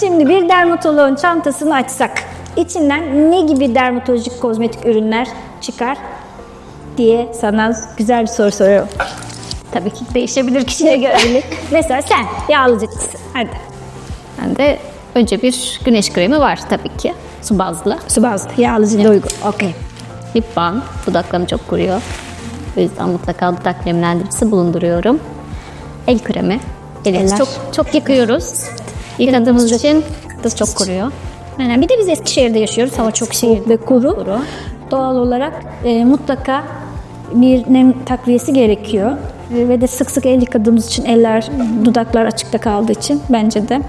Şimdi bir dermatoloğun çantasını açsak içinden ne gibi dermatolojik kozmetik ürünler çıkar diye sana güzel bir soru soruyorum. Tabii ki değişebilir kişiye göre. Mesela sen yağlıcısın. Hadi. Ben de önce bir güneş kremi var tabii ki. Su bazlı. Su bazlı yağlıcıyla uygun. Okey. Lip balm. Dudaklarım çok kuruyor. O yüzden mutlaka dudak nemlendiricisi bulunduruyorum. El kremi. Eli Eller. çok çok yıkıyoruz. Yıkadığımız için kız çok kuruyor. Aynen. Bir de biz Eskişehir'de yaşıyoruz. Hava çok soğuk ve kuru. Kuru. Doğal olarak e, mutlaka bir nem takviyesi gerekiyor. E, ve de sık sık el yıkadığımız için eller, dudaklar açıkta kaldığı için bence de.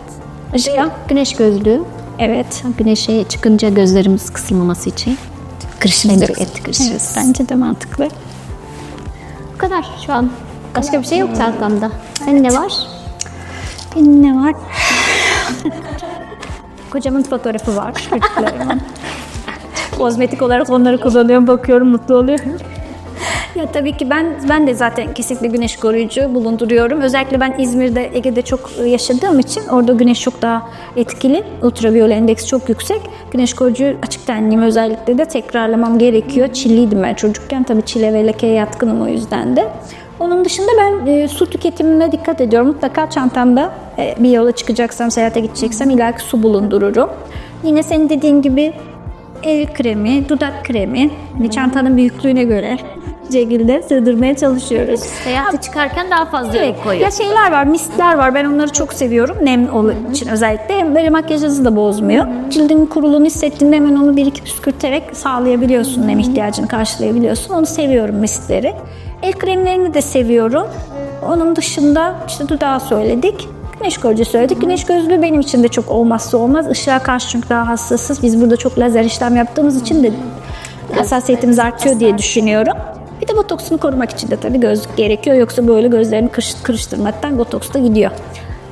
Işığa. Güneş gözlüğü. Evet. Güneşe çıkınca gözlerimiz kısılmaması için. Kırışınca Evet, evet, kırışırız. Bence de mantıklı. Bu kadar şu an. Başka bir şey yok çantamda. Senin ne var? Benim ne var? Kocamın fotoğrafı var. çocuklarımın. Kozmetik olarak onları kullanıyorum, bakıyorum, mutlu oluyorum. Ya tabii ki ben ben de zaten kesinlikle güneş koruyucu bulunduruyorum. Özellikle ben İzmir'de, Ege'de çok yaşadığım için orada güneş çok daha etkili. Ultraviyole endeks çok yüksek. Güneş koruyucu açık tenliyim özellikle de tekrarlamam gerekiyor. Çilliydim ben çocukken. Tabii çile ve lekeye yatkınım o yüzden de. Onun dışında ben e, su tüketimine dikkat ediyorum. Mutlaka çantamda e, bir yola çıkacaksam, seyahate gideceksem illaki su bulundururum. Yine senin dediğin gibi el kremi, dudak kremi, hani çantanın büyüklüğüne göre şekilde sığdırmaya çalışıyoruz. Seyahate çıkarken daha fazla Evet, koyuyor. ya şeyler var, mistler var. Ben onları çok seviyorum. Nem ol- için özellikle. Hem böyle makyajınızı da bozmuyor. Cildin kuruluğunu hissettiğinde hemen onu bir iki püskürterek sağlayabiliyorsun. Nem ihtiyacını karşılayabiliyorsun. Onu seviyorum mistleri. El kremlerini de seviyorum. Onun dışında işte dudağı söyledik. Güneş koruyucu söyledik. Güneş gözlüğü benim için de çok olmazsa olmaz. Işığa karşı çünkü daha hassasız. Biz burada çok lazer işlem yaptığımız için de hassasiyetimiz artıyor diye düşünüyorum. Bir de botoksunu korumak için de tabii gözlük gerekiyor. Yoksa böyle gözlerini kırış- kırıştırmaktan botoks da gidiyor.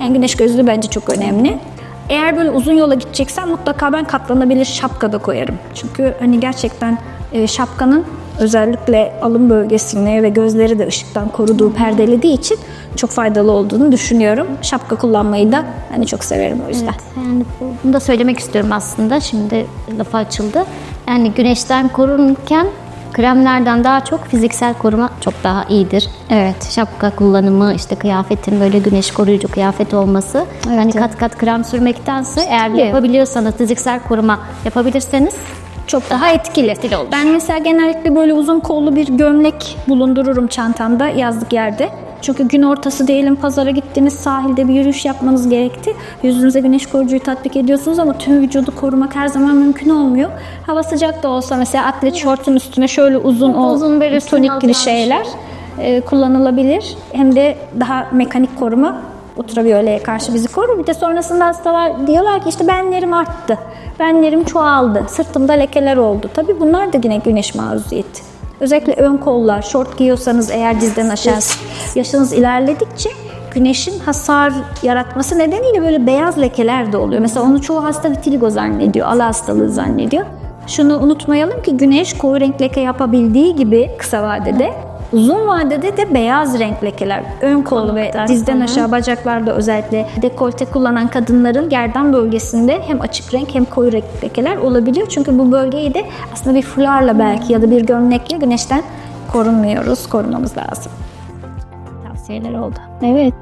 Yani güneş gözlüğü bence çok önemli. Eğer böyle uzun yola gideceksen mutlaka ben katlanabilir şapka da koyarım. Çünkü hani gerçekten e, şapkanın özellikle alın bölgesini ve gözleri de ışıktan koruduğu, perdelediği için çok faydalı olduğunu düşünüyorum. Şapka kullanmayı da hani çok severim o yüzden. Yani bu- bunu da söylemek istiyorum aslında. Şimdi lafı açıldı. Yani güneşten korunurken kremlerden daha çok fiziksel koruma çok daha iyidir. Evet. Şapka kullanımı, işte kıyafetin böyle güneş koruyucu kıyafet olması. Yani kat kat krem sürmektense eğer Evet. yapabiliyorsanız fiziksel koruma yapabilirseniz çok daha etkili. olur. Ben mesela genellikle böyle uzun kollu bir gömlek bulundururum çantamda yazlık yerde. Çünkü gün ortası diyelim pazara gittiniz sahilde bir yürüyüş yapmanız gerekti. Yüzünüze güneş koruyucuyu tatbik ediyorsunuz ama tüm vücudu korumak her zaman mümkün olmuyor. Hava sıcak da olsa mesela atlet şortun üstüne şöyle uzun o Uzun böyle tonik gibi şeyler e, kullanılabilir. Hem de daha mekanik koruma ultraviyoleye karşı bizi korur. Bir de sonrasında hastalar diyorlar ki işte benlerim arttı. Benlerim çoğaldı. Sırtımda lekeler oldu. Tabii bunlar da yine güneş maruziyeti. Özellikle ön kollar, şort giyiyorsanız eğer dizden aşağı yaşınız ilerledikçe güneşin hasar yaratması nedeniyle böyle beyaz lekeler de oluyor. Mesela onu çoğu hasta vitiligo zannediyor, ala hastalığı zannediyor. Şunu unutmayalım ki güneş koyu renk leke yapabildiği gibi kısa vadede Uzun vadede de beyaz renk lekeler, ön kol ve dizden aşağı bacaklarda özellikle dekolte kullanan kadınların gerdan bölgesinde hem açık renk hem koyu renk lekeler olabiliyor. Çünkü bu bölgeyi de aslında bir fularla belki ya da bir gömlekle güneşten korunmuyoruz, korumamız lazım. Tavsiyeler oldu. Evet.